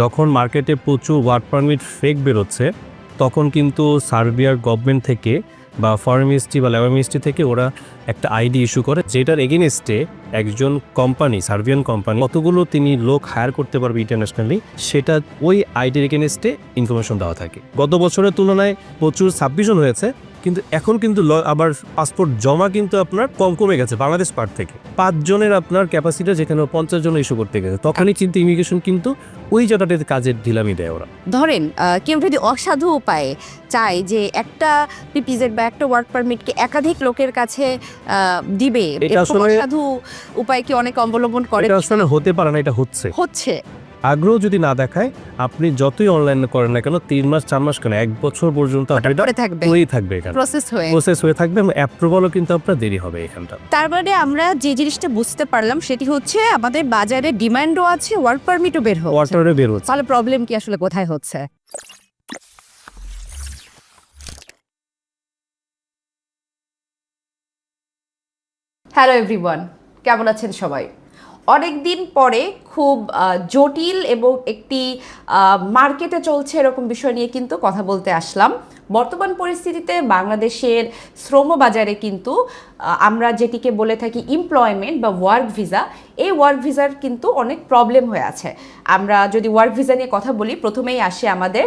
যখন মার্কেটে প্রচুর ওয়ার্ক পারমিট ফেক বেরোচ্ছে, তখন কিন্তু সার্বিয়ার গভর্নমেন্ট থেকে বা ফরেন মিনিস্ট্রি বা লেবার মিনিস্ট্রি থেকে ওরা একটা আইডি ইস্যু করে, যেটার এগেনস্টে একজন কোম্পানি সার্বিয়ান কোম্পানি কতগুলো তিনি লোক হায়ার করতে পারবে ইন্টারন্যাশনালি সেটা ওই আইডির এগেনস্টে ইনফরমেশন দেওয়া থাকে। গত বছরের তুলনায় প্রচুর সাবমিশন হয়েছে কিন্তু এখন কিন্তু আবার পাসপোর্ট জমা কিন্তু আপনার কম কমে গেছে বাংলাদেশ পার্ট থেকে। পাঁচজনের আপনার ক্যাপাসিটি যেখানে পঞ্চাশ জন ইস্যু করতে গেছে তখনই কিন্তু ইমিগ্রেশন কিন্তু ওই জায়গাটাতে কাজের ঢিলামি দেয় ওরা। ধরেন কেউ যদি অসাধু উপায়ে চায় যে একটা পিপিজেড বা একটা ওয়ার্ক পারমিটকে একাধিক লোকের কাছে দিবে এটা অসাধু উপায় কি অনেক অবলম্বন করে? এটা আসলে হতে পারে না এটা হচ্ছে। হচ্ছে। আগ্রহ যদি না দেখায় আপনি যতই অনলাইন করেন না কেন তিন মাস চার মাস কেন এক বছর পর্যন্ত থাকবে। হয়েই থাকবে এখানে। প্রসেস হয়ে। প্রসেস হয়ে থাকবে এবং অ্যাপ্রুভালও কিন্তু আপনার দেরি হবে এখানটা। তার মানে আমরা যে জিনিসটা বুঝতে পারলাম সেটি হচ্ছে আমাদের বাজারে ডিমান্ডও আছে ওয়ার্ক পারমিটও বের হচ্ছে। ওয়াটারে বের হচ্ছে। তাহলে প্রবলেম কি আসলে কোথায় হচ্ছে? হ্যালো এভরিওয়ান কেমন আছেন সবাই? অনেক দিন পরে খুব জটিল এবং একটি মার্কেটে চলছে এরকম বিষয় নিয়ে কিন্তু কথা বলতে আসলাম। বর্তমান পরিস্থিতিতে বাংলাদেশের শ্রম বাজারে কিন্তু আমরা যেটিকে বলে থাকি এমপ্লয়মেন্ট বা ওয়ার্ক ভিসা এই ওয়ার্ক ভিসার কিন্তু অনেক প্রবলেম হয়ে আছে। আমরা যদি ওয়ার্ক ভিসা নিয়ে কথা বলি, প্রথমেই আসে আমাদের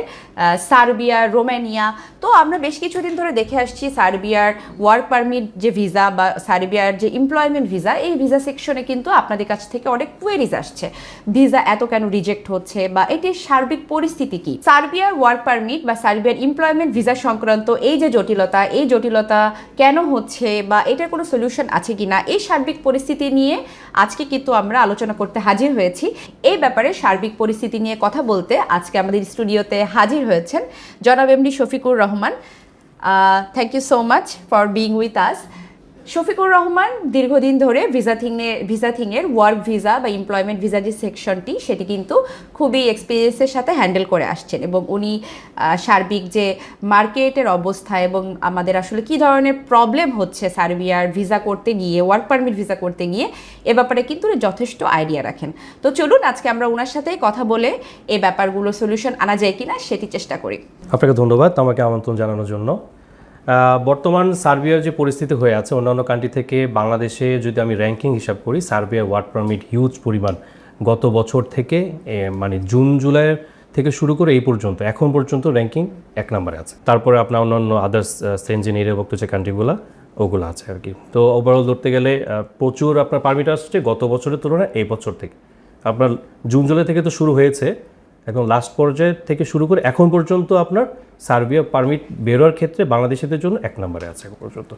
সার্বিয়া, রোমানিয়া। তো আমরা বেশ কিছুদিন ধরে দেখে আসছি সার্বিয়ার ওয়ার্ক পারমিট যে ভিসা বা সার্বিয়ার যে এমপ্লয়মেন্ট ভিসা এই ভিসা সেকশনে কিন্তু আপনাদের কাছ থেকে অনেক কোয়েরিজ আসছে। ভিসা এত কেন রিজেক্ট হচ্ছে বা এটির সার্বিক পরিস্থিতি কি? সার্বিয়ার ওয়ার্ক পারমিট বা সার্বিয়ার এমপ্লয়মেন্ট ভিসা সংক্রান্ত এই যে জটিলতা, এই জটিলতা কেন হচ্ছে বা এটার কোনো সলিউশন আছে কিনা, এই সার্বিক পরিস্থিতি নিয়ে আজকে কিন্তু আমরা আলোচনা করতে হাজির হয়েছি। এই ব্যাপারে সার্বিক পরিস্থিতি নিয়ে কথা বলতে আজকে আমাদের স্টুডিওতে হাজির হয়েছেন জনাব MD Shafiqur Rahman. Thank you so much for being with us Shafiqur Rahman, দীর্ঘদিন ধরে ভিসা থিংয়ে ভিসা থিংয়ের ওয়ার্ক ভিসা বা এমপ্লয়মেন্ট ভিসা যে সেকশনটি সেটি কিন্তু খুবই এক্সপিরিয়েন্সের সাথে হ্যান্ডেল করে আসছেন এবং উনি সার্বিক যে মার্কেটের অবস্থা এবং আমাদের আসলে কি ধরনের প্রবলেম হচ্ছে সার্বিয়ার ভিসা করতে গিয়ে ওয়ার্ক পারমিট ভিসা করতে গিয়ে, এ ব্যাপারে কিন্তু উনি যথেষ্ট আইডিয়া রাখেন। তো চলুন আজকে আমরা ওনার সাথেই কথা বলে এই ব্যাপারগুলো সলিউশন আনা যায় কিনা সেটি চেষ্টা করি। আপনাকে ধন্যবাদ আমাকে আমন্ত্রণ জানানোর জন্য। বর্তমান সার্বিয়ার যে পরিস্থিতি হয়ে আছে, অন্যান্য কান্ট্রি থেকে বাংলাদেশে যদি আমি র্যাঙ্কিং হিসাব করি, সার্বিয়ার ওয়ার্ক পারমিট হিউজ পরিমাণ। গত বছর থেকে মানে জুন জুলাইয়ের থেকে শুরু করে এই পর্যন্ত, এখন পর্যন্ত র্যাঙ্কিং এক নম্বরে আছে। তারপরে আপনার অন্যান্য আদার্স সেঞ্জিন এরিয়াভুক্ত যে কান্ট্রিগুলো ওগুলো আছে আর কি। তো ওভারঅল ধরতে গেলে প্রচুর আপনার পারমিট আসছে গত বছরের তুলনায় এই বছর থেকে। আপনার জুন, জুলাই থেকে তো শুরু হয়েছে এখন লাস্ট পর্যায়ে থেকে শুরু করে এখন পর্যন্ত আপনার সার্বিয়া পারমিট বেরোয়ার ক্ষেত্রে বাংলাদেশিদের জন্য এক নম্বরে আছে এখন পর্যন্ত।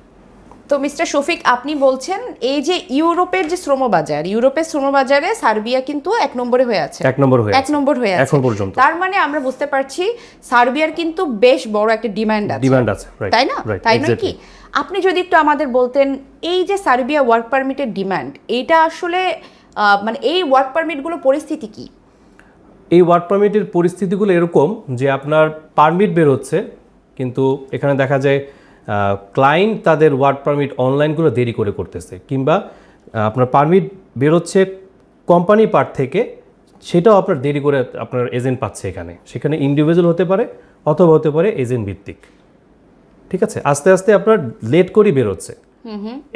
তো মিস্টার শফিক আপনি বলছেন এই যে ইউরোপের যে শ্রমবাজার ইউরোপের শ্রমবাজারে সার্বিয়া কিন্তু এক নম্বরে হয়ে আছে। এক নম্বর হয়ে এক নম্বর হয়ে আছে। এখন পর্যন্ত। তার মানে আমরা বুঝতে পারছি সার্বিয়ার কিন্তু বেশ বড় একটা ডিমান্ড আছে। ডিমান্ড আছে তাই না? তাই নয় কি? আপনি যদি একটু আমাদের বলতেন এই যে সার্বিয়া ওয়ার্ক পারমিটের ডিমান্ড এটা আসলে মানে এই ওয়ার্ক পারমিটগুলো পরিস্থিতি কি? এই ওয়ার্ক পারমিটের পরিস্থিতিগুলো এরকম যে আপনার পারমিট বের হচ্ছে কিন্তু এখানে দেখা যায় ক্লায়েন্ট তাদের ওয়ার্ক পারমিট অনলাইনগুলো দেরি করে করতেছে কিংবা আপনার পারমিট বেরোচ্ছে কোম্পানি পার্ট থেকে সেটাও আপনার দেরি করে আপনার এজেন্ট পাচ্ছে এখানে। সেখানে ইন্ডিভিজুয়াল হতে পারে অথবা হতে পারে এজেন্ট ভিত্তিক। ঠিক আছে? আস্তে আস্তে আপনার লেট করেই বেরোচ্ছে।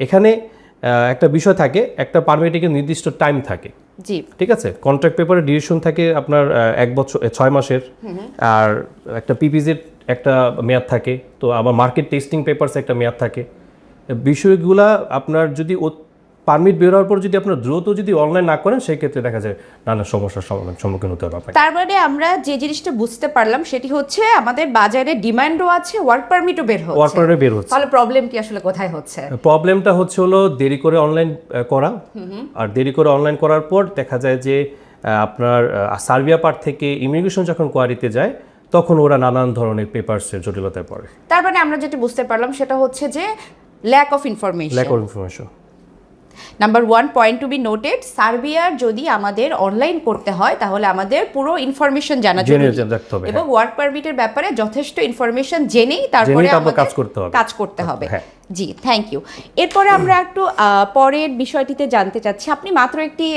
এখানে একটা বিষয় থাকে একটা পারমিটে নির্দিষ্ট টাইম থাকে। জি। ঠিক আছে? কন্ট্রাক্ট পেপারে ডিউরেশন থাকে আপনার এক বছর ছয় মাসের। আর একটা পিপিজির একটা মেয়াদ থাকে। তো আবার মার্কেট টেস্টিং পেপারস একটা মেয়াদ থাকে। বিষয়গুলা আপনার যদি পারমিট বের হওয়ার পর যদি আপনার দ্রুত যদি অনলাইন না করেন সেই ক্ষেত্রে দেখা যায় নানা সমস্যার সম্মুখীন হতে হবে আপনাকে। তার মানে আমরা যে জিনিসটা বুঝতে পারলাম সেটি হচ্ছে আমাদের বাজারে ডিমান্ডও আছে ওয়ার্ক পারমিটও বের হচ্ছে। ওয়ার্কারে বের হচ্ছে। তাহলে প্রবলেম কি আসলে কোথায় হচ্ছে? প্রবলেমটা হচ্ছে হলো দেরি করে অনলাইন করা। আর দেরি করে অনলাইন করার পর দেখা যায় যে আপনার সার্বিয়া পার্ট থেকে ইমিগ্রেশন যখন কোয়ারিতে যায় তখন ওরা নানান ধরনের পেপারসের জটিলতায় পড়ে। তার মানে আমরা যেটা বুঝতে পারলাম সেটা হচ্ছে যে lack of information lack of information number one point to be noted সার্বিয়ার যদি আমাদের অনলাইন করতে হয় তাহলে আমাদের পুরো ইনফরমেশন জানা জরুরি এবং ওয়ার্ক পারমিটের ব্যাপারে যথেষ্ট ইনফরমেশন জেনেই তারপরে কাজ করতে হবে। কাজ করতে হবে। হ্যাঁ। জি থ্যাংক ইউ এরপরে আমরা একটু পরের বিষয়টিতে জানতে চাচ্ছি। আপনি মাত্র একটি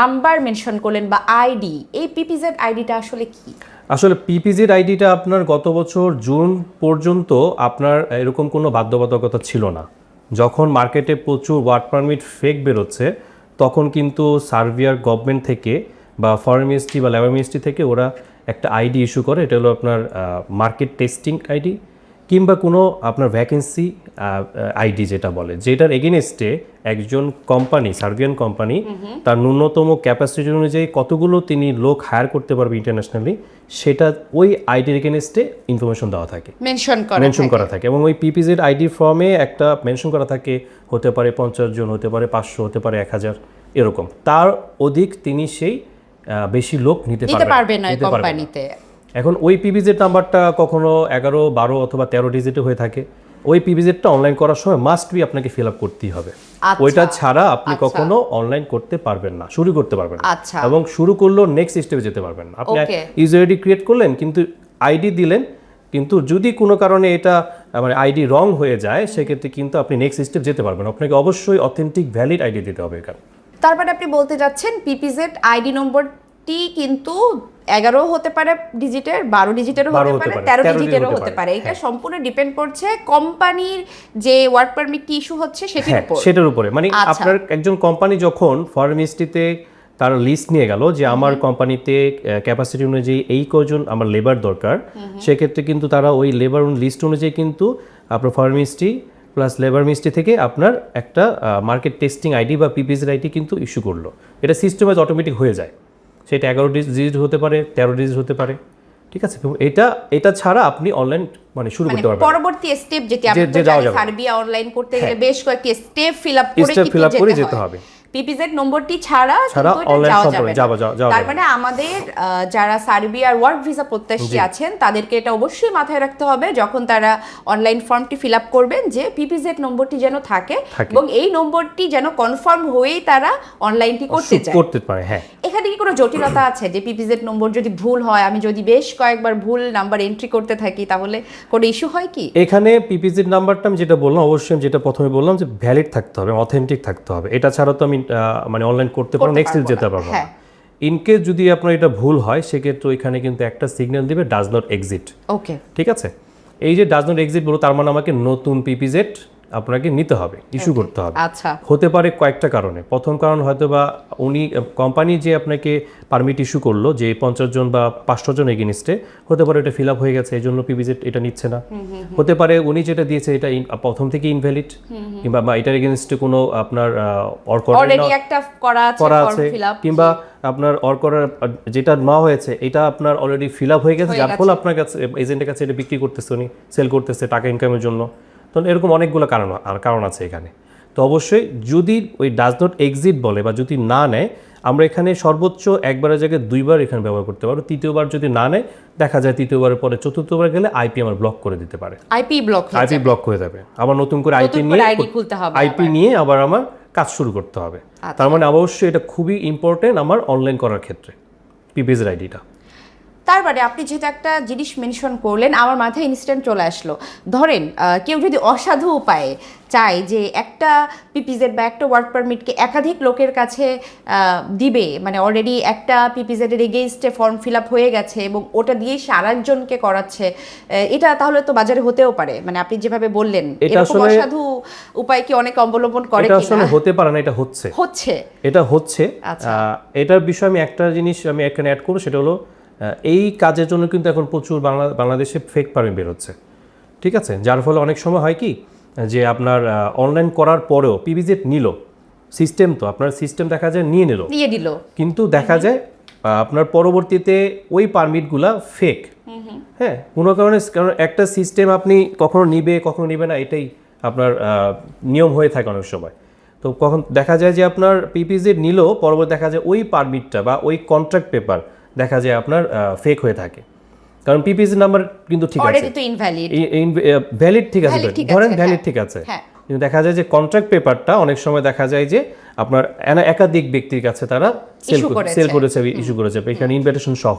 নাম্বার মেনশন করলেন বা আইডি এই পিপিজেড আইডিটা আসলে কি? আসলে পিপিজির আইডিটা আপনার গত বছর জুন পর্যন্ত আপনার এরকম কোনো বাধ্যবাধকতা ছিল না। যখন মার্কেটে প্রচুর ওয়ার্ক পারমিট ফেক বেরোচ্ছে, তখন কিন্তু সার্বিয়ার গভর্নমেন্ট থেকে বা ফরেন মিনিস্ট্রি বা লেবার মিনিস্ট্রি থেকে ওরা একটা আইডি ইস্যু করে। এটা হলো আপনার মার্কেট টেস্টিং আইডি। কিংবা কোনো আপনার ভ্যাকেন্সি আইডি যেটা বলে যেটার এগেনস্টে একজন কোম্পানি সার্বিয়ান কোম্পানি তার ন্যূনতম ক্যাপাসিটি অনুযায়ী কতগুলো তিনি লোক হায়ার করতে পারবে ইন্টারন্যাশনালি সেটা ওই আইডির এগেনস্টে ইনফরমেশন দেওয়া থাকে। মেনশন করা মেনশন করা থাকে এবং ওই পিপিজেড আইডি ফর্মে একটা মেনশন করা থাকে হতে পারে পঞ্চাশ জন হতে পারে পাঁচশো হতে পারে এক হাজার এরকম। তার অধিক তিনি সেই বেশি লোক নিতে পারবে না। কোম্পানিতে এখন ওই পিভিজেড নাম্বারটা কখনো এগারো বারো অথবা তেরো ডিজিটে হয়ে থাকে। ওই পিভিজেডটা অনলাইন করার সময় মাস্ট বি আপনাকে ফিল আপ করতেই হবে। আচ্ছা। ওইটা ছাড়া আপনি কখনো অনলাইন করতে পারবেন না শুরু করতে পারবেন না। আচ্ছা। এবং শুরু করলেও নেক্সট স্টেপে যেতে পারবেন না। আপনি. ইউজার আইডি ক্রিয়েট করলেন কিন্তু আইডি দিলেন কিন্তু যদি কোনো কারণে এটা মানে আইডি রং হয়ে যায় সেক্ষেত্রে কিন্তু আপনি নেক্সট স্টেপ যেতে পারবেন আপনাকে অবশ্যই অথেন্টিক ভ্যালিড আইডি দিতে হবে এখানে। তার মানে আপনি বলতে যাচ্ছেন পিপিজেড আইডি নম্বরটি কিন্তু এগারো হতে পারে ডিজিটের বারো ডিজিটেরও হতে পারে তেরো ডিজিটেরও হতে পারে, এটা সম্পূর্ণ ডিপেন্ড করছে কোম্পানির যে ওয়ার্ক পারমিটটি ইস্যু হচ্ছে সেটির হ্যাঁ উপর। সেটার উপরে। মানে আচ্ছা। আপনার একজন কোম্পানি যখন ফরেন মিনিস্ট্রিতে তার লিস্ট নিয়ে গেল যে আমার কোম্পানিতে ক্যাপাসিটি অনুযায়ী এই কজন আমার লেবার দরকার সেক্ষেত্রে কিন্তু তারা ওই লেবার লিস্ট অনুযায়ী কিন্তু আপনার ফরেন প্লাস লেবার মিনিস্ট্রি থেকে আপনার একটা মার্কেট টেস্টিং আইডি বা পিপিএস আইডি কিন্তু ইস্যু করল। এটা সিস্টেমাইজ অটোমেটিক হয়ে যায়। সেটা এগারো ডিজিট হতে পারে তেরো ডিজিট হতে পারে ঠিক আছে এটা এটা ছাড়া আপনি অনলাইন মানে শুরু মানে করতে পারবেন পরবর্তী স্টেপ যেটি আপনি যে- যাওয়া যাবে। হ্যাঁ। সার্বিয়া অনলাইন করতে গেলে বেশ কয়েকটি স্টেপ ফিল আপ করে স্টেপ ফিল আপ করে যেতে হবে। পিপিজেড নম্বরটি ছাড়া যাওয়া। যাওয়া- তার মানে আমাদের যারা ওয়ার্ক ভিসা প্রত্যাশী আছেন তাদেরকে এটা অবশ্যই মাথায় রাখতে হবে যখন তারা অনলাইন ফর্মটি ফিল আপ করবেন যে পিপিজেড নম্বরটি যেন থাকে। এবং এই নম্বরটি যেন কনফার্ম হয়েই তারা অনলাইনটি করতে চায়। করতে পারে হ্যাঁ। এখানে কি কোনো জটিলতা আছে যে পিপিজেড নম্বর যদি ভুল হয় আমি যদি বেশ কয়েকবার ভুল নাম্বার এন্ট্রি করতে থাকি তাহলে কোনো ইস্যু হয় কি? এখানে পিপিজির নাম্বারটা আমি যেটা বললাম অবশ্যই যেটা প্রথমে বললাম যে ভ্যালিড থাকতে হবে অথেন্টিক থাকতে হবে। এটা ছাড়া তো আমি মানে অনলাইন করতে পারব নেক্সট ইয়ার যেতে পারব না। হ্যাঁ। ইনকেস যদি আপনার এটা ভুল হয় সেক্ষেত্রে ওইখানে কিন্তু একটা সিগন্যাল দিবে ডাজ নট এক্সিট ওকে ঠিক আছে? এই যে ডাজ নট এক্সিট বলো তার মানে আমাকে নতুন পিপিজেড আপনাকে নিতে হবে ইস্যু করতে হবে। আচ্ছা। হতে পারে কয়েকটা কারণে। প্রথম কারণ হয়তো বা উনি কোম্পানি যে আপনাকে পারমিট ইস্যু করল যে পঞ্চাশ জন বা পাঁচশো জন এগেনিস্টে হতে পারে এটা ফিল আপ হয়ে গেছে এই জন্য পিভিজেট এটা নিচ্ছে না। হতে পারে উনি যেটা দিয়েছে এটা প্রথম থেকে ইনভ্যালিড কিংবা বা এটার এগেনস্টে কোনো আপনার করা আছে কিংবা আপনার অর করার যেটা নেওয়া হয়েছে এটা আপনার অলরেডি ফিল আপ হয়ে গেছে যার ফলে আপনার কাছে এজেন্টের কাছে এটা বিক্রি করতেছে উনি সেল করতেছে টাকা ইনকামের জন্য। তো এরকম অনেকগুলো কারণ আর কারণ আছে এখানে। তো অবশ্যই যদি ওই ডাজ নট এক্সিট বলে বা যদি না নেয় আমরা এখানে সর্বোচ্চ একবারের জায়গায় দুইবার এখানে ব্যবহার করতে পারব। তৃতীয়বার যদি না নেয় দেখা যায় তৃতীয়বারের পরে চতুর্থবার গেলে আইপি আমার ব্লক করে দিতে পারে। আইপি ব্লক আইপি ব্লক হয়ে যাবে। আবার নতুন করে আইপি নিয়ে খুলতে হবে আইপি নিয়ে আবার আমার কাজ শুরু করতে হবে। আচ্ছা। তার মানে অবশ্যই এটা খুবই ইম্পর্টেন্ট আমার অনলাইন করার ক্ষেত্রে পিপিএস আইডিটা তার মানে আপনি যেহেতু একটা জিনিস মেনশন করলেন আমার মাথায় ইনস্ট্যান্ট চলে আসলো। ধরেন কেউ যদি অসাধু উপায়ে চায় যে একটা পিপিজেড বা একটা ওয়ার্ক পারমিটকে একাধিক লোকের কাছে দিবে মানে অলরেডি একটা পিপিজেডের এগেইনস্টে ফর্ম ফিল আপ হয়ে গেছে এবং ওটা দিয়েই সে আরেকজনকে করাচ্ছে এটা তাহলে তো বাজারে হতেও পারে। মানে আপনি যেভাবে বললেন এটা এরকম অসাধু উপায় কি অনেক অবলম্বন করে এটা আসলে হতে পারে না এটা হচ্ছে। হচ্ছে। এটা হচ্ছে। আচ্ছা। এটার বিষয়ে আমি একটা জিনিস আমি এখানে অ্যাড করব সেটা হলো এই কাজের জন্য কিন্তু এখন প্রচুর বাংলা বাংলাদেশে ফেক পারমিট বেরোচ্ছে। ঠিক আছে? যার ফলে অনেক সময় হয় কি যে আপনার অনলাইন করার পরেও পিভিজেট নিল। সিস্টেম তো আপনার সিস্টেম দেখা যায় নিয়ে নিল। নিয়ে দিল কিন্তু দেখা যায় আপনার পরবর্তীতে ওই পারমিটগুলা ফেক হ্যাঁ কোনো কারণে কারণ একটা সিস্টেম আপনি কখনো নিবে কখনো নিবে না এটাই আপনার নিয়ম হয়ে থাকে অনেক সময়। তো কখন দেখা যায় যে আপনার পিপিজেড নিল পরবর্তী দেখা যায় ওই পারমিটটা বা ওই কন্ট্রাক্ট পেপার দেখা যায় আপনার ফেক হয়ে থাকে। কারণ পিপিসি নাম্বার কিন্তু ঠিক আছে। তো ইনভ্যালিড ভ্যালিড ঠিক আছে। ধরেন ভ্যালিড। ঠিক আছে। হ্যাঁ। কিন্তু দেখা যায় যে কন্ট্রাক্ট পেপারটা অনেক সময় দেখা যায় যে আপনার একাধিক ব্যক্তির কাছে তারা সেল। সেল করেছে। ইস্যু করেছে এখানে ইনভিটেশন সহ।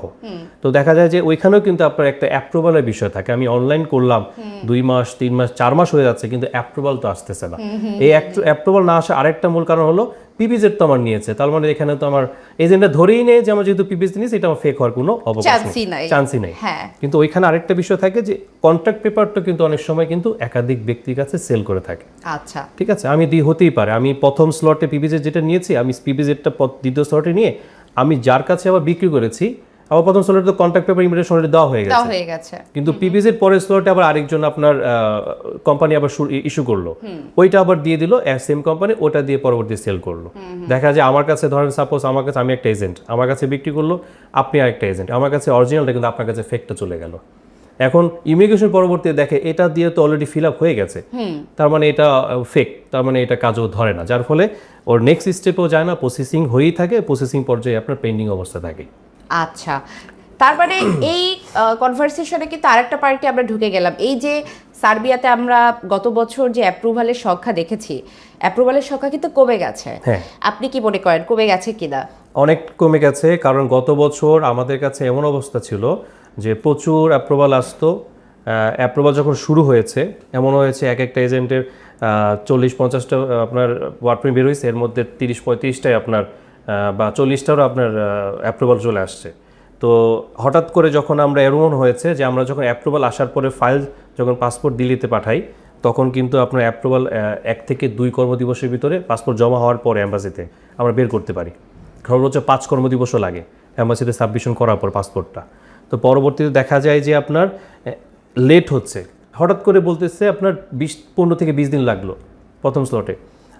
তো দেখা যায় যে ওইখানেও কিন্তু আপনার একটা অ্যাপ্রুভালের বিষয় থাকে। আমি অনলাইন করলাম দুই মাস তিন মাস চার মাস হয়ে যাচ্ছে কিন্তু অ্যাপ্রুভাল তো আসতেছে না। এই অ্যাপ্রুভাল না আসা আরেকটা মূল কারণ হলো পিপিজেড তো আমার নিয়েছে। তার মানে এখানে তো আমার এজেন্টটা ধরেই নেই যে আমার যেহেতু পিপিজ নিয়েছে এটা আমার ফেক হওয়ার কোনো অবকাশ চান্সই নাই। চান্সই নেই। হ্যাঁ। কিন্তু ওইখানে আরেকটা বিষয় থাকে যে কন্ট্রাক্ট পেপারটা কিন্তু অনেক সময় কিন্তু একাধিক ব্যক্তির কাছে সেল করে থাকে। আচ্ছা। ঠিক আছে? আমি দিই হতেই পারে। আমি প্রথম স্লটে পিপিজেড যেটা নিয়েছি আমি পিপিজেডটা দ্বিতীয় স্লটে নিয়ে আমি যার কাছে আবার বিক্রি করেছি আবার প্রথম স্লটে তো কন্ট্রাক্ট পেপার ইমিডিয়েট অলরেডি দেওয়া হয়ে গেছে। হয়ে গেছে। কিন্তু পিপিজেড পরের স্লটে আবার আরেকজন আপনার কোম্পানি আবার ইস্যু করল। ওইটা আবার দিয়ে দিল সেম কোম্পানি ওটা দিয়ে পরবর্তী সেল করল। দেখা যায় আমার কাছে ধরেন সাপোজ আমার কাছে আমি একটা এজেন্ট আমার কাছে বিক্রি করল আপনি আরেকটা এজেন্ট আমার কাছে অরিজিনালটা কিন্তু আপনার কাছে ফেকটা চলে গেল। এখন ইমিগ্রেশন পরবর্তী দেখে এটা দিয়ে তো অলরেডি ফিল আপ হয়ে গেছে। তার মানে এটা ফেক তার মানে এটা কাজও ধরে না। যার ফলে ওর নেক্সট স্টেপেও যায় না প্রসেসিং হয়েই থাকে প্রসেসিং পর্যায়ে আপনার পেন্ডিং অবস্থা থাকে। আচ্ছা। তারপরে এই কনভারসেশনে কিন্তু আরেকটা পার্টি আমরা ঢুকে গেলাম। এই যে সার্বিয়াতে আমরা গত বছর যে অ্যাপ্রুভালের সংখ্যা দেখেছি অ্যাপ্রুভালের সংখ্যা কিন্তু কমে গেছে। হ্যাঁ। আপনি কি মনে করেন কমে গেছে কিনা? অনেক কমে গেছে কারণ গত বছর আমাদের কাছে এমন অবস্থা ছিল যে প্রচুর অ্যাপ্রুভাল আসতো। অ্যাপ্রুভাল যখন শুরু হয়েছে এমন হয়েছে এক একটা এজেন্টের চল্লিশ পঞ্চাশটা আপনার ওয়ার্ডপ্রিন্ট বের হয়েছে এর মধ্যে তিরিশ পঁয়ত্রিশটাই আপনার বা চল্লিশটারও আপনার অ্যাপ্রুভাল চলে আসছে। তো হঠাৎ করে যখন আমরা এমন হয়েছে যে আমরা যখন অ্যাপ্রুভাল আসার পরে ফাইল যখন পাসপোর্ট দিল্লিতে পাঠাই, তখন কিন্তু আপনার অ্যাপ্রুভাল এক থেকে দুই কর্মদিবসের ভিতরে পাসপোর্ট জমা হওয়ার পরে অ্যাম্বাসিতে আমরা বের করতে পারি। সর্বোচ্চ পাঁচ কর্মদিবসও লাগে অ্যাম্বাসিতে সাবমিশন করার পর পাসপোর্টটা তো পরবর্তীতে দেখা যায় যে আপনার লেট হচ্ছে। হঠাৎ করে বলতেছে আপনার বিশ, পনেরো থেকে বিশ দিন লাগল প্রথম স্লটে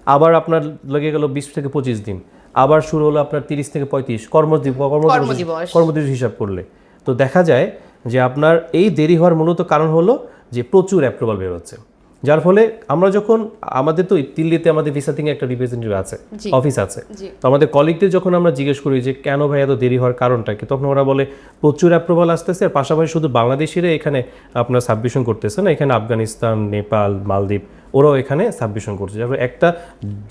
আবার আপনার লেগে গেল বিশ থেকে পঁচিশ দিন। আবার শুরু হলো আপনার তিরিশ থেকে পঁয়ত্রিশ কর্মদিবস কর্মদিবস। কর্মদিবস। হিসাব করলে। তো দেখা যায় যে আপনার এই দেরি হওয়ার মূলত কারণ হলো যে প্রচুর অ্যাপ্রুভাল বের হচ্ছে। যার ফলে আমরা যখন আমাদের তো দিল্লিতে আমাদের ভিসাতিং একটা রিপ্রেজেন্টেটিভ আছে অফিস আছে। তো আমাদের কলিগদের যখন আমরা জিজ্ঞেস করি যে কেন ভাই এত দেরি হওয়ার কারণটা কি তখন ওরা বলে প্রচুর অ্যাপ্রুভাল আসতেছে আর পাশাপাশি শুধু বাংলাদেশিরা এখানে আপনার সাবমিশন করতেছে না এখানে আফগানিস্তান নেপাল মালদ্বীপ ওরাও এখানে সাবমিশন করছে। একটা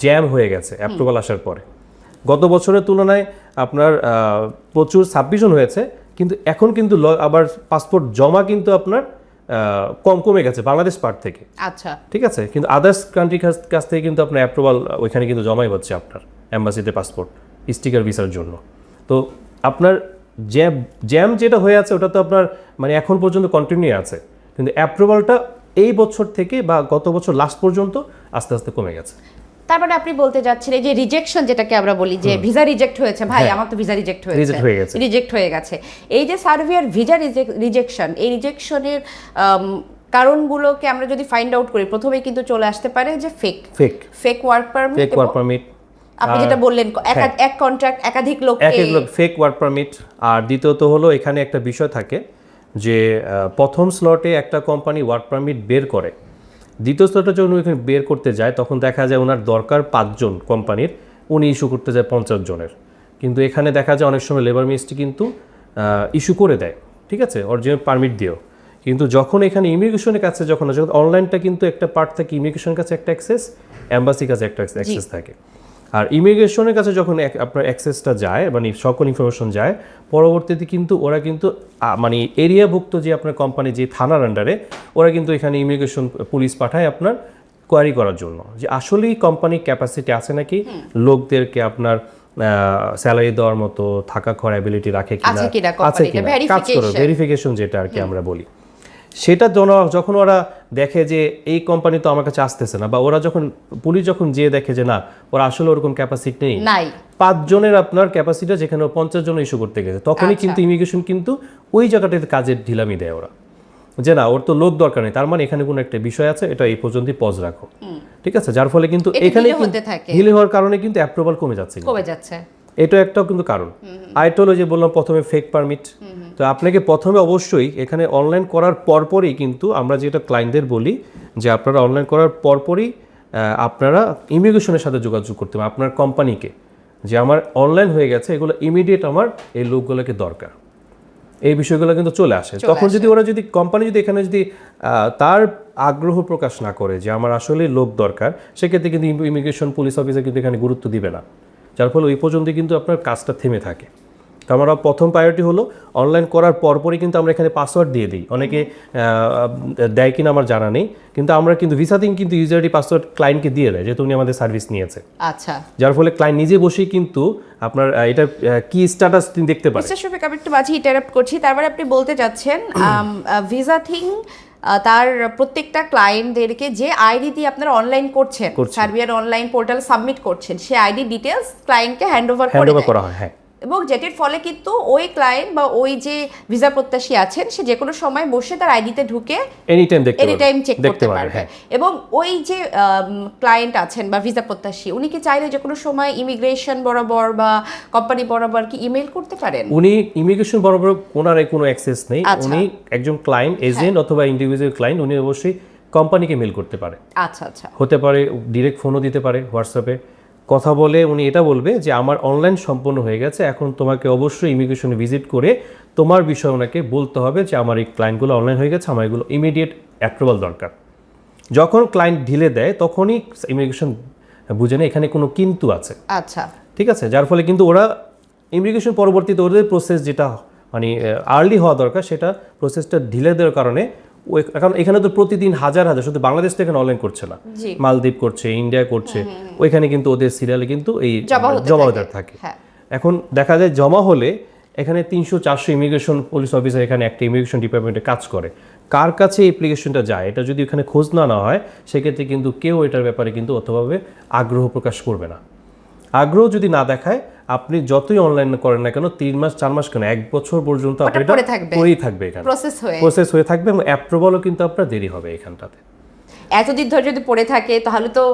জ্যাম হয়ে গেছে অ্যাপ্রুভাল আসার পরে। গত বছরের তুলনায় আপনার প্রচুর সাবমিশন হয়েছে কিন্তু এখন কিন্তু আবার পাসপোর্ট জমা কিন্তু আপনার কম কমে গেছে বাংলাদেশ পার্ট থেকে। আচ্ছা। ঠিক আছে? কিন্তু আদার্স কান্ট্রির কাছ থেকে কিন্তু আপনার অ্যাপ্রুভাল ওইখানে কিন্তু জমাই হচ্ছে আপনার অ্যাম্বাসিতে পাসপোর্ট স্টিকার ভিসার জন্য। তো আপনার জ্যাম জ্যাম যেটা হয়ে আছে ওটা তো আপনার মানে এখন পর্যন্ত কন্টিনিউ আছে কিন্তু অ্যাপ্রুভালটা এই বছর থেকে বা গত বছর লাস্ট পর্যন্ত আস্তে আস্তে কমে গেছে। তার মানে আপনি বলতে যাচ্ছেন এই যে রিজেকশন যেটাকে আমরা বলি যে ভিসা রিজেক্ট হয়েছে ভাই হ্যাঁ। আমার তো ভিসা রিজেক্ট হয়েছে। হয়ে গেছে। রিজেক্ট হয়ে গেছে। এই যে সার্ভিয়ার ভিসা রিজেকশন এই রিজেকশনের কারণগুলোকে আমরা যদি ফাইন্ড আউট করি প্রথমেই কিন্তু চলে আসতে পারে যে fake fake fake work permit fake work permit আপনি যেটা বললেন একা- এক কন্ট্রাক্ট একাধিক লোক এক এক লোক ফেক ওয়ার্ক পারমিট আর দ্বিতীয়ত হলো এখানে একটা বিষয় থাকে যে প্রথম স্লটে একটা কোম্পানি ওয়ার্ক পারমিট বের করে। দ্বিতীয় স্তরটা যখন ওইখানে বের করতে যায় তখন দেখা যায় ওনার দরকার পাঁচজন কোম্পানির উনি ইস্যু করতে যায় পঞ্চাশ জনের। কিন্তু এখানে দেখা যায় অনেক সময় লেবার মিনিস্ট্রি কিন্তু ইস্যু করে দেয় ঠিক আছে? অরিজিনাল পারমিট দিয়েও। কিন্তু যখন এখানে ইমিগ্রেশনের কাছে যখন অনলাইনটা কিন্তু একটা পার্ট থাকে ইমিগ্রেশনের কাছে একটা অ্যাক্সেস অ্যাম্বাসির কাছে একটা অ্যাক্সেস থাকে। আর ইমিগ্রেশনের কাছে যখন আপনার অ্যাক্সেসটা যায় মানে সকল ইনফরমেশন যায় পরবর্তীতে কিন্তু ওরা কিন্তু মানে এরিয়াভুক্ত যে আপনার কোম্পানি যে থানার আন্ডারে ওরা কিন্তু এখানে ইমিগ্রেশন পুলিশ পাঠায় আপনার কোয়ারি করার জন্য। যে আসলেই কোম্পানির ক্যাপাসিটি আছে নাকি? লোকদেরকে আপনার স্যালারি দেওয়ার মতো থাকা খাওয়ার অ্যাবিলিটি রাখে কিনা? আছে কিনা কাজ করো। ভেরিফিকেশন যেটা আর কি আমরা বলি। সেটা জন যখন ওরা দেখে যে এই কোম্পানি তো আমার কাছে আসতেছে না বা ওরা যখন পুলিশ যখন যেয়ে দেখে যে না ওরা আসলে ওরকম ক্যাপাসিটি নেই নাই। পাঁচজনের আপনার ক্যাপাসিটি যেখানে পঞ্চাশ জন ইস্যু করতে গেছে তখনই আচ্ছা। কিন্তু ইমিগ্রেশন কিন্তু ওই জায়গাটাতে কাজের ঢিলামি দেয় ওরা। যে না ওর তো লোক দরকার নেই তার মানে এখানে কোনো একটা বিষয় আছে এটা এই পর্যন্তই পজ রাখো। ঠিক আছে? যার ফলে কিন্তু এখানে হিলে হওয়ার কারণে কিন্তু অ্যাপ্রুভাল কমে যাচ্ছে কমে যাচ্ছে। এটা একটাও কিন্তু কারণ। আরেকটা হলো যে বললাম প্রথমে ফেক পারমিট তো আপনাকে প্রথমে অবশ্যই এখানে অনলাইন করার পরপরই কিন্তু আমরা যেটা ক্লায়েন্টদের বলি যে আপনারা অনলাইন করার পরপরই আপনারা ইমিগ্রেশনের সাথে যোগাযোগ করতে হবে আপনার কোম্পানিকে যে আমার অনলাইন হয়ে গেছে এগুলো ইমিডিয়েট আমার এই লোকগুলোকে দরকার। এই বিষয়গুলো কিন্তু চলে আসে। তখন যদি ওরা যদি কোম্পানি যদি এখানে যদি তার আগ্রহ প্রকাশ না করে যে আমার আসলে লোক দরকার সেক্ষেত্রে কিন্তু ইমিগ্রেশন পুলিশ অফিসার কিন্তু এখানে গুরুত্ব দিবে না। যার ফলে ওই পর্যন্ত কিন্তু আপনার কাজটা থেমে থাকে। তো আমরা প্রথম প্রায়োরিটি হলো অনলাইন করার পরপরই কিন্তু আমরা এখানে পাসওয়ার্ড দিয়ে দিই। অনেকে দেয় কিনা আমার জানা নেই। কিন্তু আমরা কিন্তু ভিসা ভিসাতেই কিন্তু ইউজারটি পাসওয়ার্ড ক্লায়েন্টকে দিয়ে দেয় যেহেতু উনি আমাদের সার্ভিস নিয়েছে। আচ্ছা। যার ফলে ক্লায়েন্ট নিজে বসেই কিন্তু আপনার এটা কি স্ট্যাটাস তিনি দেখতে পারে মিস্টার শফিক আমি একটু মাঝে ইন্টারাপ্ট করছি। তারপরে আপনি বলতে চাচ্ছেন ভিসা থিং তার প্রত্যেকটা ক্লায়েন্টদেরকে যে আইডি দিয়ে আপনারা অনলাইন করছেন করছি। সার্বিয়ার অনলাইন পোর্টাল সাবমিট করছেন সেই আইডি ডিটেলস ক্লায়েন্টকে হ্যান্ড ওভার করা হয় হ্যাঁ। এবং যেটির ফলে কিন্তু ওই ক্লায়েন্ট বা ওই যে ভিসা প্রত্যাশী আছেন সে যে কোনো সময় বসে তার আইডিতে ঢুকে এনি টাইম দেখতে এনি টাইম চেক করতে পারবে হ্যাঁ। এবং ওই যে ক্লায়েন্ট আছেন বা ভিসা প্রত্যাশী উনি কি চাইলে যে কোনো সময় ইমিগ্রেশন বরাবর বা কোম্পানি বরাবর কি ইমেল করতে পারেন? উনি ইমিগ্রেশন বরাবর ওনার কোনো অ্যাক্সেস নেই। আচ্ছা। উনি একজন ক্লায়েন্ট এজেন্ট অথবা ইন্ডিভিজুয়াল ক্লায়েন্ট উনি অবশ্যই কোম্পানিকে মেল করতে পারে। আচ্ছা আচ্ছা। হতে পারে ডিরেক্ট ফোনও দিতে পারে হোয়াটসঅ্যাপে কথা বলে উনি এটা বলবে যে আমার অনলাইন সম্পন্ন হয়ে গেছে এখন তোমাকে অবশ্যই ইমিগ্রেশনে ভিজিট করে তোমার বিষয়ে ওনাকে বলতে হবে যে আমার এই ক্লায়েন্টগুলো অনলাইন হয়ে গেছে আমার এগুলো ইমিডিয়েট অ্যাপ্রুভাল দরকার। যখন ক্লায়েন্ট ঢিলে দেয় তখনই ইমিগ্রেশন বুঝে নেয় এখানে কোনো কিন্তু আছে। আচ্ছা। ঠিক আছে? যার ফলে কিন্তু ওরা ইমিগ্রেশন পরবর্তীতে ওদের প্রসেস যেটা মানে আর্লি হওয়া দরকার সেটা প্রসেসটা ঢিলে দেওয়ার কারণে কারণ এখানে তো প্রতিদিন হাজার হাজার শুধু বাংলাদেশ থেকে অনলাইন করছে না। মালদ্বীপ করছে ইন্ডিয়া করছে ওইখানে কিন্তু ওদের সিরিয়ালে কিন্তু এই জমা হতে থাকে। হ্যাঁ। এখন দেখা যায় জমা হলে এখানে তিনশো চারশো ইমিগ্রেশন পুলিশ অফিসার এখানে একটা ইমিগ্রেশন ডিপার্টমেন্টে কাজ করে। কার কাছে অ্যাপ্লিকেশনটা যায় এটা যদি ওখানে খোঁজ না নেওয়া হয় সেক্ষেত্রে কিন্তু কেউ এটার ব্যাপারে কিন্তু অতভাবে আগ্রহ প্রকাশ করবে না। আগ্রহ যদি না দেখায় আপনি যতই অনলাইন করেন না কেন তিন মাস চার মাস কেন এক বছর পর্যন্ত আপনি এটা পড়ে থাকবে। করেই থাকবে এখানে। প্রসেস হয়ে। প্রসেস হয়ে থাকবে এবং অ্যাপ্রুভালও কিন্তু আপনার দেরি হবে এখানটাতে। এতদিন ধরে যদি পড়ে থাকে তাহলে তো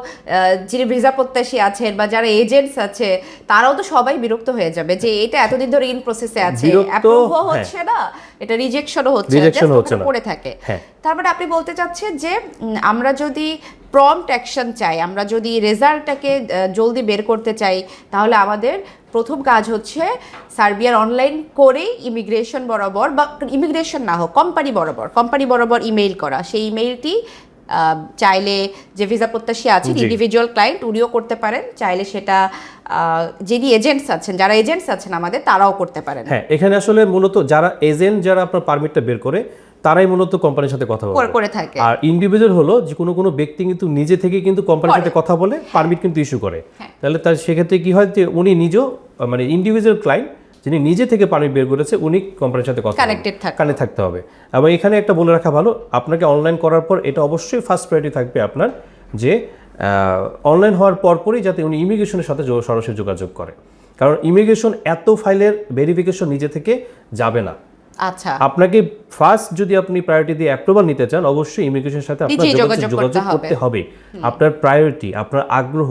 যিনি ভিসা প্রত্যাশী আছেন বা যারা এজেন্টস আছে তারাও তো সবাই বিরক্ত হয়ে যাবে যে এটা এতদিন ধরে ইন প্রসেসে আছে অ্যাপ্রুভও হ্যাঁ। হচ্ছে না এটা রিজেকশনও হচ্ছে। পড়ে থাকে হ্যাঁ। তার মানে আপনি বলতে চাচ্ছেন যে আমরা যদি প্রম্পট অ্যাকশন চাই আমরা যদি রেজাল্টটাকে জলদি বের করতে চাই তাহলে আমাদের প্রথম কাজ হচ্ছে সার্বিয়ার অনলাইন করেই ইমিগ্রেশন বরাবর বা ইমিগ্রেশন না হোক কোম্পানি বরাবর কোম্পানি বরাবর ইমেইল করা সেই ইমেইলটি চাইলে যে ভিসা প্রত্যাশী আছেন ইন্ডিভিজুয়াল ক্লায়েন্ট উনিও করতে পারেন। চাইলে সেটা যিনি এজেন্টস আছেন যারা এজেন্টস আছেন আমাদের তারাও করতে পারেন। হ্যাঁ এখানে আসলে মূলত যারা এজেন্ট যারা আপনার পারমিটটা বের করে তারাই মূলত কোম্পানির সাথে কথা বলে। করে- থাকে। আর ইন্ডিভিজুয়াল হলো যে কোনো কোনো ব্যক্তি কিন্তু নিজে থেকে কিন্তু কোম্পানির সাথে কথা বলে পারমিট কিন্তু ইস্যু করে। হ্যাঁ। তাহলে তার সেক্ষেত্রে কি হয় যে উনি নিজেও মানে ইন্ডিভিজুয়াল ক্লায়েন্ট যিনি নিজে থেকে পারমিট বের করেছে উনি কোম্পানির সাথে কথা Connected থাকবে। কানে থাকতে হবে। এবং এখানে একটা বলে রাখা ভালো আপনাকে অনলাইন করার পর এটা অবশ্যই ফার্স্ট প্রায়োরিটি থাকবে আপনার যে অনলাইন হওয়ার পরপরই যাতে উনি ইমিগ্রেশনের সাথে সরাসরি যোগাযোগ করে। কারণ ইমিগ্রেশন এত ফাইলের ভেরিফিকেশন নিজে থেকে যাবে না। আচ্ছা। আপনাকে ফার্স্ট যদি আপনি প্রায়োরিটি দিয়ে অ্যাপ্রুভাল নিতে চান অবশ্যই ইমিগ্রেশনের সাথে আপনার যোগাযোগ করতে হবে। আপনার প্রায়োরিটি আপনার আগ্রহ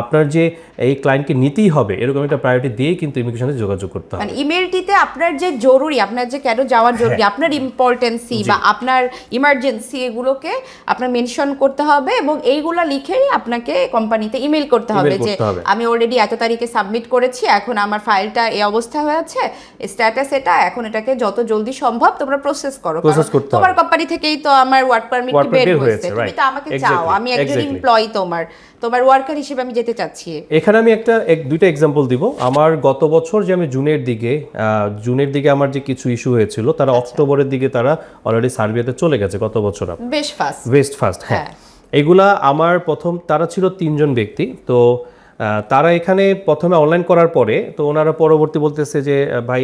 আপনার যে এই ক্লায়েন্টকে নিতেই হবে এরকম একটা প্রায়োরিটি দিয়েই কিন্তু ইমিগ্রেশনে যোগাযোগ করতে হবে। মানে ইমেলটিতে আপনার যে জরুরি আপনার যে কেন যাওয়ার জরুরি হ্যাঁ। আপনার ইম্পর্টেন্সি বা আপনার ইমার্জেন্সি এগুলোকে আপনার মেনশন করতে হবে এবং এইগুলা লিখেই আপনাকে কোম্পানিতে ইমেল করতে হবে যে আমি অলরেডি এত তারিখে সাবমিট করেছি এখন আমার ফাইলটা এই অবস্থা হয়ে আছে স্ট্যাটাস এটা এখন এটাকে যত জলদি সম্ভব তোমরা প্রসেস করো। তোমার কোম্পানি থেকেই তো আমার ওয়ার্ক পারমিট বের হয়েছে। তুমি তো আমাকে চাও আমি একজন. এমপ্লয়ি তোমার। তোমার ওয়ার্কার হিসেবে আমি যেতে চাচ্ছি। এখানে আমি একটা এক দুইটা এক্সাম্পল দিব। আমার গত বছর যে আমি জুনের দিকে জুনের দিকে আমার যে কিছু ইস্যু হয়েছিল তারা আচ্ছা। অক্টোবরের দিকে তারা অলরেডি সার্বিয়াতে চলে গেছে গত বছর বেশ ফাস্ট ওয়েস্ট ফার্স্ট হ্যাঁ। এগুলা আমার প্রথম তারা ছিল তিনজন ব্যক্তি। তো তারা এখানে প্রথমে অনলাইন করার পরে তো ওনারা পরবর্তী বলতেছে যে ভাই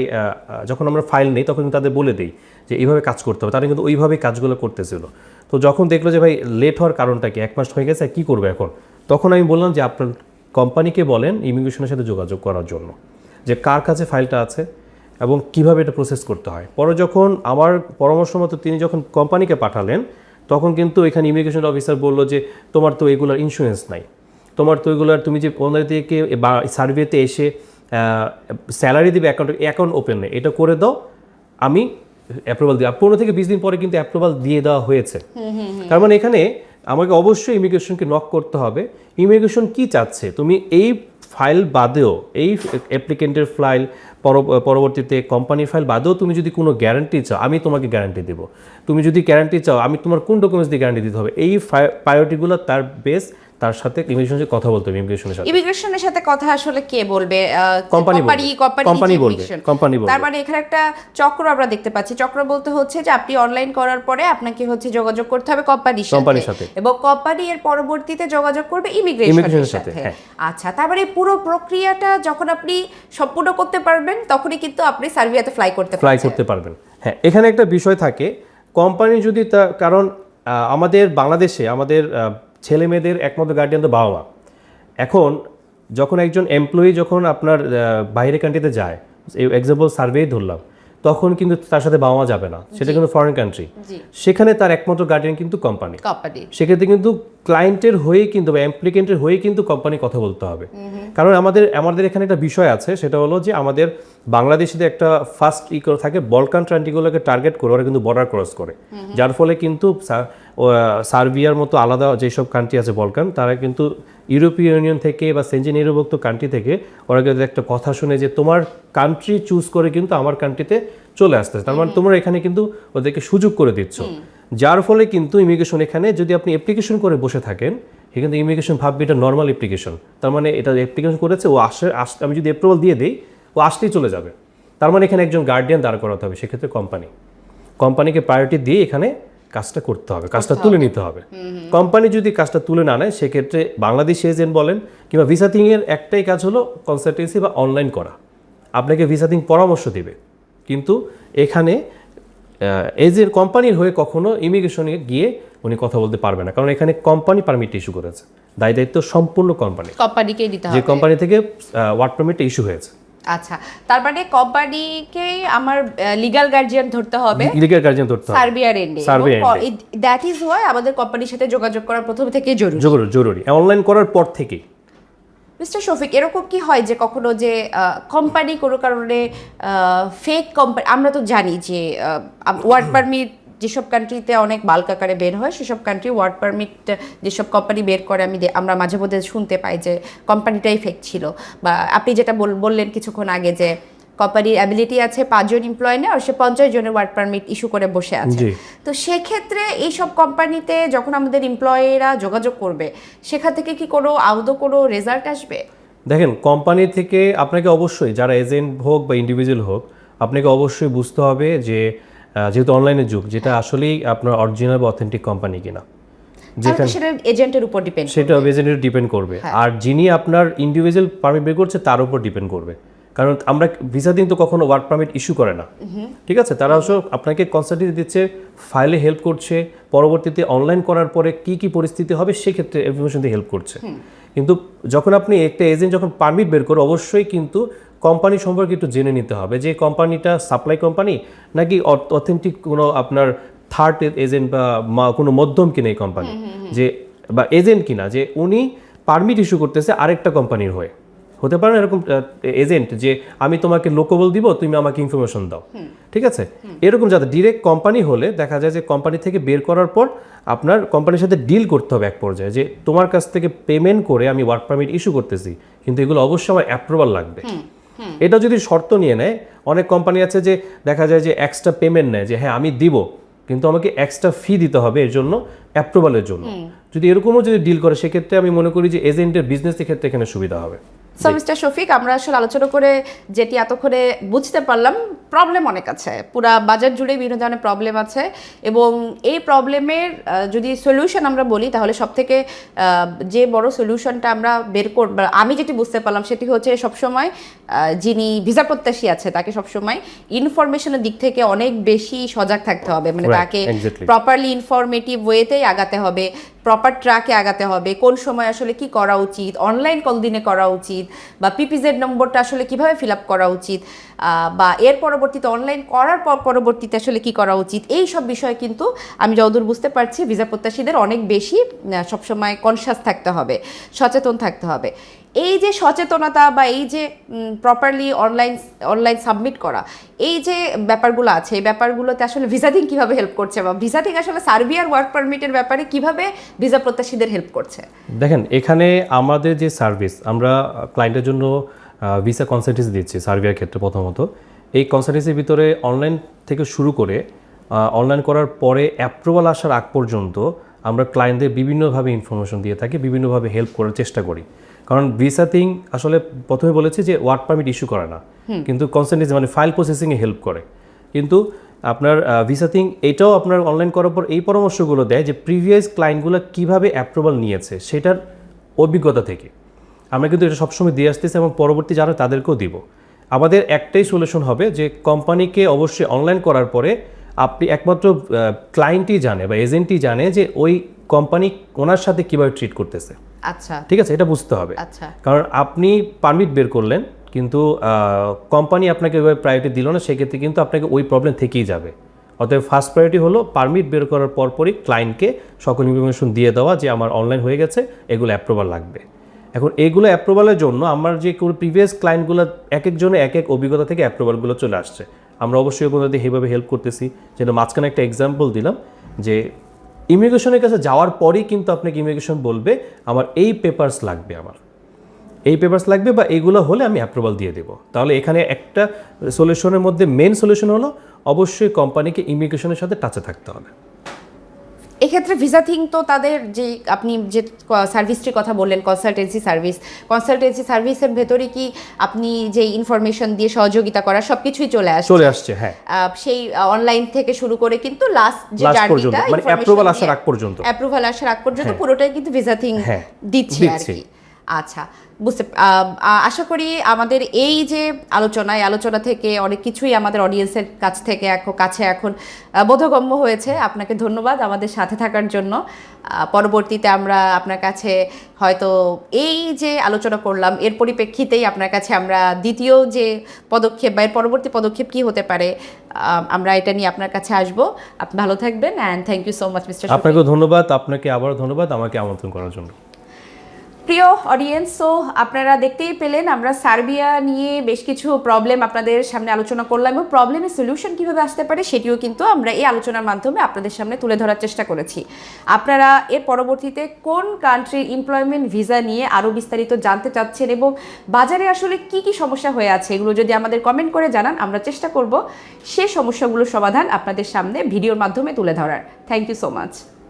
যখন আমরা ফাইল নেই তখন তাদের বলে দিই যে এইভাবে কাজ করতে হবে। তারা কিন্তু ওইভাবে কাজগুলো করতেছিল। তো যখন দেখল যে ভাই লেট হওয়ার কারণটা কি? এক মাস হয়ে গেছে কি করবে এখন? তখন আমি বললাম যে আপনার কোম্পানিকে বলেন ইমিগ্রেশনের সাথে যোগাযোগ করার জন্য যে কার কাছে ফাইলটা আছে এবং কীভাবে এটা প্রসেস করতে হয়। পরে যখন আমার পরামর্শ মতো তিনি যখন কোম্পানিকে পাঠালেন তখন কিন্তু এখানে ইমিগ্রেশন অফিসার বলল যে তোমার তো এগুলোর ইন্স্যুরেন্স নাই। তোমার তো এগুলোর তুমি যে পনেরো থেকে বা সার্ভেতে এসে স্যালারি দিবে অ্যাকাউন্ট অ্যাকাউন্ট ওপেন নেই। এটা করে দাও আমি অ্যাপ্রুভাল দিই। পনেরো থেকে বিশ দিন পরে কিন্তু অ্যাপ্রুভাল দিয়ে দেওয়া হয়েছে। তার মানে এখানে আমাকে অবশ্যই ইমিগ্রেশনকে নক করতে হবে। ইমিগ্রেশন কি চাচ্ছে? তুমি এই ফাইল বাদেও, এই অ্যাপ্লিকেন্টের ফাইল পর- পরবর্তীতে কোম্পানির ফাইল বাদেও তুমি যদি কোনো গ্যারান্টি চাও, আমি তোমাকে গ্যারান্টি দেবো। তুমি যদি গ্যারান্টি চাও, আমি তোমার কোন ডকুমেন্টস দিয়ে গ্যারান্টি দিতে হবে? এই প্রায়োরিটিগুলো তার বেস তার সাথে ইমিগ্রেশনের সাথে কথা বলতে হবে ইমিগ্রেশনের সাথে ইমিগ্রেশনের সাথে কথা আসলে কে বলবে বলবে। Company বলবে। কোম্পানি বলবে। তার মানে এখানে একটা চক্র আমরা দেখতে পাচ্ছি চক্র বলতে হচ্ছে যে আপনি অনলাইন করার পরে আপনাকে হচ্ছে যোগাযোগ করতে হবে কোম্পানির সাথে সাথে। এবং কোম্পানি এর পরবর্তীতে যোগাযোগ করবে ইমিগ্রেশনের সাথে, হ্যাঁ। আচ্ছা তার মানে পুরো প্রক্রিয়াটা যখন আপনি সম্পূর্ণ করতে পারবেন তখনই কিন্তু আপনি সার্বিয়াতে ফ্লাই করতে ফ্লাই করতে পারবেন হ্যাঁ এখানে একটা বিষয় থাকে কোম্পানি যদি তা কারণ আমাদের বাংলাদেশে আমাদের ছেলে মেয়েদের একমাত্র গার্ডিয়ান তো বাবা মা। এখন যখন একজন এমপ্লয়ি যখন আপনার বাইরে কান্ট্রিতে যায় এক্সাম্পল সার্ভেই ধরলাম তখন কিন্তু তার সাথে বাবা মা যাবে না। সেটা কিন্তু ফরেন কান্ট্রি সেখানে তার একমাত্র গার্ডিয়ান কিন্তু কোম্পানি সেক্ষেত্রে কিন্তু ক্লায়েন্টের হয়ে কিন্তু বা অ্যাপ্লিকেন্টের হয়ে কিন্তু কোম্পানি কথা বলতে হবে। কারণ আমাদের আমাদের এখানে একটা বিষয় আছে সেটা হলো যে আমাদের বাংলাদেশিতে একটা ফার্স্ট ই করে থাকে বলকান কান্ট্রিগুলোকে টার্গেট করে ওরা কিন্তু বর্ডার ক্রস করে। যার ফলে কিন্তু সার্বিয়ার মতো আলাদা যেসব কান্ট্রি আছে বলকান তারা কিন্তু ইউরোপীয় ইউনিয়ন থেকে বা সেঞ্জেন কান্ট্রি থেকে ওরা কিন্তু একটা কথা শুনে যে তোমার কান্ট্রি চুজ করে কিন্তু আমার কান্ট্রিতে চলে আসতেছে। তার মানে তোমরা এখানে কিন্তু ওদেরকে সুযোগ করে দিচ্ছ। যার ফলে কিন্তু ইমিগ্রেশন এখানে যদি আপনি অ্যাপ্লিকেশন করে বসে থাকেন এখানে ইমিগ্রেশন ভাববে এটা নর্মাল অ্যাপ্লিকেশন তার মানে এটা অ্যাপ্লিকেশন করেছে ও আসে আস আমি যদি অ্যাপ্রুভাল দিয়ে দিই ও আসলেই চলে যাবে। তার মানে এখানে একজন গার্ডিয়ান দাঁড় করাতে হবে সেক্ষেত্রে কোম্পানি কোম্পানিকে প্রায়োরিটি দিয়ে এখানে কাজটা করতে হবে কাজটা তুলে নিতে হবে। কোম্পানি যদি কাজটা তুলে না নেয় সেক্ষেত্রে বাংলাদেশ এজেন্ট বলেন কিংবা ভিসাথিংয়ের একটাই কাজ হলো কনসালটেন্সি বা অনলাইন করা। আপনাকে ভিসাথিং পরামর্শ দিবে। কিন্তু এখানে এজেন্ট কোম্পানির হয়ে কখনো ইমিগ্রেশনে গিয়ে উনি কথা বলতে পারবে না। কারণ এখানে কোম্পানি পারমিট ইস্যু করেছে। দায় দায়িত্ব সম্পূর্ণ কোম্পানি কোম্পানিকেই দিতে হবে? যে কোম্পানি থেকে ওয়ার্ক পারমিট ইস্যু হয়েছে। আচ্ছা তার মানে কোম্পানিকেই আমার লিগ্যাল গার্জিয়ান ধরতে হবে। লিগেল গার্জিয়ান ধরতে হবে। সার্বিয়ার এন্ডে দ্যাট ইজ ওয়াই আমাদের কোম্পানির সাথে যোগাযোগ করা প্রথম থেকে জরুরি। জরুরি জরুরি। অনলাইন করার পর থেকেই। মিস্টার শফিক এরকম কি হয় যে কখনো যে কোম্পানি কোনো কারণে ফেক কোম্পানি আমরা তো জানি যে ওয়ার্ক পারমিট যেসব কান্ট্রিতে অনেক বাল্ক আকারে বের হয় সেসব কান্ট্রি ওয়ার্ক পারমিট যেসব কোম্পানি বের করে আমি আমরা মাঝে মধ্যে শুনতে পাই যে কোম্পানিটাই ফেক ছিল। বা আপনি যেটা বললেন কিছুক্ষণ আগে যে কোম্পানির অ্যাবিলিটি আছে পাঁচজন এমপ্লয় নেই আর সে পঞ্চাশ জনের ওয়ার্ক পারমিট ইস্যু করে বসে আছে। তো সেক্ষেত্রে এইসব কোম্পানিতে যখন আমাদের এমপ্লয়িরা যোগাযোগ করবে সেখান থেকে কি কোনো আদৌ কোনো রেজাল্ট আসবে? দেখেন কোম্পানি থেকে আপনাকে অবশ্যই যারা এজেন্ট হোক বা ইন্ডিভিজুয়াল হোক আপনাকে অবশ্যই বুঝতে হবে যে যেহেতু অনলাইনের যুগ যেটা আসলেই আপনার অরিজিনাল বা অথেন্টিক কোম্পানি কিনা। তো সেটা এজেন্টের উপর ডিপেন্ড সেটা এজেন্টের ডিপেন্ড করবে। হ্যাঁ। আর যিনি আপনার ইন্ডিভিজুয়াল পারমিট বের করছে তার উপর ডিপেন্ড করবে। কারণ আমরা ভিসা দিন তো কখনো ওয়ার্ক পারমিট ইস্যু করে না। ঠিক আছে? তারা অবশ্য আপনাকে কনসালটেন্সি দিচ্ছে ফাইলে হেল্প করছে পরবর্তীতে অনলাইন করার পরে কি কি পরিস্থিতি হবে সেক্ষেত্রে ইনফরমেশন দিয়ে হেল্প করছে। কিন্তু যখন আপনি একটা এজেন্ট যখন পারমিট বের করে অবশ্যই কিন্তু কোম্পানি সম্পর্কে একটু জেনে নিতে হবে যে কোম্পানিটা সাপ্লাই কোম্পানি নাকি অথেন্টিক কোনো আপনার থার্ড এজেন্ট বা কোনো মধ্যম কিনা এই কোম্পানি? যে বা এজেন্ট কিনা যে উনি পারমিট ইস্যু করতেছে আরেকটা কোম্পানির হয়ে। হতে পারে না এরকম এজেন্ট যে আমি তোমাকে লোকবল দিব তুমি আমাকে ইনফরমেশন দাও। ঠিক আছে? এরকম যাতে ডিরেক্ট কোম্পানি হলে দেখা যায় যে কোম্পানি থেকে বের করার পর আপনার কোম্পানির সাথে ডিল করতে হবে এক পর্যায়ে। যে তোমার কাছ থেকে পেমেন্ট করে আমি ওয়ার্ক পারমিট ইস্যু করতেছি কিন্তু এগুলো অবশ্যই আমার অ্যাপ্রুভাল লাগবে। এটা যদি শর্ত নিয়ে নেয় অনেক কোম্পানি আছে যে দেখা যায় যে এক্সট্রা পেমেন্ট নেয় যে হ্যাঁ আমি দিব কিন্তু আমাকে এক্সট্রা ফি দিতে হবে এর জন্য অ্যাপ্রুভালের জন্য। যদি এরকমও যদি ডিল করে সেক্ষেত্রে আমি মনে করি যে এজেন্টের বিজনেসের ক্ষেত্রে এখানে সুবিধা হবে। সো মিস্টার শফিক আমরা আসলে আলোচনা করে যেটি এতক্ষণে বুঝতে পারলাম প্রবলেম অনেক আছে। পুরা বাজার জুড়ে বিভিন্ন ধরনের প্রবলেম আছে এবং এই প্রবলেমের যদি সলিউশন আমরা বলি তাহলে সব থেকে যে বড় সলিউশনটা আমরা বের করব আমি যেটি বুঝতে পারলাম সেটি হচ্ছে সবসময় যিনি ভিসা প্রত্যাশী আছে তাকে সবসময় ইনফরমেশনের দিক থেকে অনেক বেশি সজাগ থাকতে হবে। মানে তাকে. প্রপারলি ইনফরমেটিভ ওয়েতেই আগাতে হবে। প্রপার ট্র্যাকে আগাতে হবে, কোন সময় আসলে কি করা উচিত অনলাইন কল দিনে করা উচিত, বা পিপিজেড নম্বরটা আসলে কীভাবে ফিল আপ করা উচিত বা এর পরবর্তীতে অনলাইন করার পর পরবর্তীতে আসলে কি করা উচিত, এই সব বিষয়ে কিন্তু আমি যতদূর বুঝতে পারছি ভিসা প্রত্যাশীদের অনেক বেশি সবসময় কনসাস থাকতে হবে, সচেতন থাকতে হবে। এই যে সচেতনতা বা এই যে প্রপারলি অনলাইন অনলাইন সাবমিট করা, এই যে ব্যাপারগুলো আছে, এই ব্যাপারগুলোতে আসলে ভিসাটিং কীভাবে হেল্প করছে বা ভিসাটিং আসলে সার্বিয়ার ওয়ার্ক পারমিটের ব্যাপারে কীভাবে ভিসা প্রত্যাশীদের হেল্প করছে? দেখেন, এখানে আমাদের যে সার্ভিস আমরা ক্লায়েন্টের জন্য ভিসা কনসালটেন্সি দিচ্ছি সার্বিয়ার ক্ষেত্রে প্রথমত। এই কনসালটেন্সির ভিতরে অনলাইন থেকে শুরু করে অনলাইন করার পরে অ্যাপ্রুভাল আসার আগ পর্যন্ত আমরা ক্লায়েন্টদের বিভিন্নভাবে ইনফরমেশন দিয়ে থাকি, বিভিন্নভাবে হেল্প করার চেষ্টা করি। কারণ ভিসা থিং আসলে প্রথমে বলেছে যে ওয়ার্ক পারমিট ইস্যু করে না। কিন্তু কনসালটেন্সি মানে ফাইল প্রসেসিংয়ে হেল্প করে। কিন্তু আপনার ভিসা থিং এটাও আপনার অনলাইন করার পর এই পরামর্শগুলো দেয় যে প্রিভিয়াস ক্লায়েন্টগুলো কীভাবে অ্যাপ্রুভাল নিয়েছে সেটার অভিজ্ঞতা থেকে। আমরা কিন্তু এটা সবসময় দিয়ে আসতেছি এবং পরবর্তী যারা তাদেরকেও দিব। আমাদের একটাই সলিউশন হবে যে কোম্পানিকে অবশ্যই অনলাইন করার পরে আপনি একমাত্র ক্লায়েন্টই জানে বা এজেন্টই জানে যে ওই কোম্পানি ওনার সাথে কীভাবে ট্রিট করতেছে। আচ্ছা। ঠিক আছে? এটা বুঝতে হবে। আচ্ছা। কারণ আপনি পারমিট বের করলেন কিন্তু কোম্পানি আপনাকে ওইভাবে প্রায়োরিটি দিল না সেক্ষেত্রে কিন্তু আপনাকে ওই প্রবলেম থেকেই যাবে। অতএব ফার্স্ট প্রায়োরিটি হলো পারমিট বের করার পরপরই ক্লায়েন্টকে সকল ইনফরমেশন দিয়ে দেওয়া যে আমার অনলাইন হয়ে গেছে এগুলো অ্যাপ্রুভাল লাগবে। এখন এগুলো অ্যাপ্রুভালের জন্য আমার যে কোনো প্রিভিয়াস ক্লায়েন্টগুলো এক একজনে এক এক অভিজ্ঞতা থেকে অ্যাপ্রুভালগুলো চলে আসছে। আমরা অবশ্যই আপনাদের এইভাবে হেল্প করতেছি। যেটা মাঝখানে একটা এক্সাম্পল দিলাম, যে ইমিগ্রেশনের কাছে যাওয়ার পরেই কিন্তু আপনাকে ইমিগ্রেশন বলবে, আমার এই পেপার্স লাগবে আমার। এই পেপার্স লাগবে বা এইগুলো হলে আমি অ্যাপ্রুভাল দিয়ে দেবো। তাহলে এখানে একটা সলিউশনের মধ্যে মেন সলিউশন হলো, অবশ্যই কোম্পানিকে ইমিগ্রেশনের সাথে টাচে থাকতে হবে। এক্ষেত্রে ভিসা থিং তো তাদের যে আপনি যে সার্ভিসটির কথা বললেন কনসালটেন্সি সার্ভিস কনসালটেন্সি সার্ভিসের ভেতরে কি আপনি যে ইনফরমেশন দিয়ে সহযোগিতা করা সব কিছুই চলে আসে চলে আসছে হ্যাঁ। সেই অনলাইন থেকে শুরু করে কিন্তু লাস্ট যে জার্নিটা মানে অ্যাপ্রুভাল আসার আগ পর্যন্ত। অ্যাপ্রুভাল আসার আগ পর্যন্ত পুরোটাই কিন্তু ভিসা থিং হ্যাঁ, দিচ্ছে আর কি। আচ্ছা বুঝতে আশা করি আমাদের এই যে আলোচনা এই আলোচনা থেকে অনেক কিছুই আমাদের অডিয়েন্সের কাছ থেকে এখন কাছে এখন বোধগম্য হয়েছে। আপনাকে ধন্যবাদ আমাদের সাথে থাকার জন্য। পরবর্তীতে আমরা আপনার কাছে হয়তো এই যে আলোচনা করলাম এর পরিপ্রেক্ষিতেই আপনার কাছে আমরা দ্বিতীয় যে পদক্ষেপ বা এর পরবর্তী পদক্ষেপ কি হতে পারে আমরা এটা নিয়ে আপনার কাছে আসব। আপনি ভালো থাকবেন and thank you so much mister আপনাকেও ধন্যবাদ আপনাকে আবারও ধন্যবাদ আমাকে আমন্ত্রণ করার জন্য। প্রিয় অডিয়েন্স সো আপনারা দেখতেই পেলেন আমরা সার্বিয়া নিয়ে বেশ কিছু প্রবলেম আপনাদের সামনে আলোচনা করলাম এবং প্রবলেমের সলিউশন কীভাবে আসতে পারে সেটিও কিন্তু আমরা এই আলোচনার মাধ্যমে আপনাদের সামনে তুলে ধরার চেষ্টা করেছি। আপনারা এর পরবর্তীতে কোন কান্ট্রির এমপ্লয়মেন্ট ভিসা নিয়ে আরও বিস্তারিত জানতে চাচ্ছেন এবং বাজারে আসলে কি কি সমস্যা হয়ে আছে এগুলো যদি আমাদের কমেন্ট করে জানান, আমরা চেষ্টা করব সে সমস্যাগুলোর সমাধান আপনাদের সামনে ভিডিওর মাধ্যমে তুলে ধরার। Thank you so much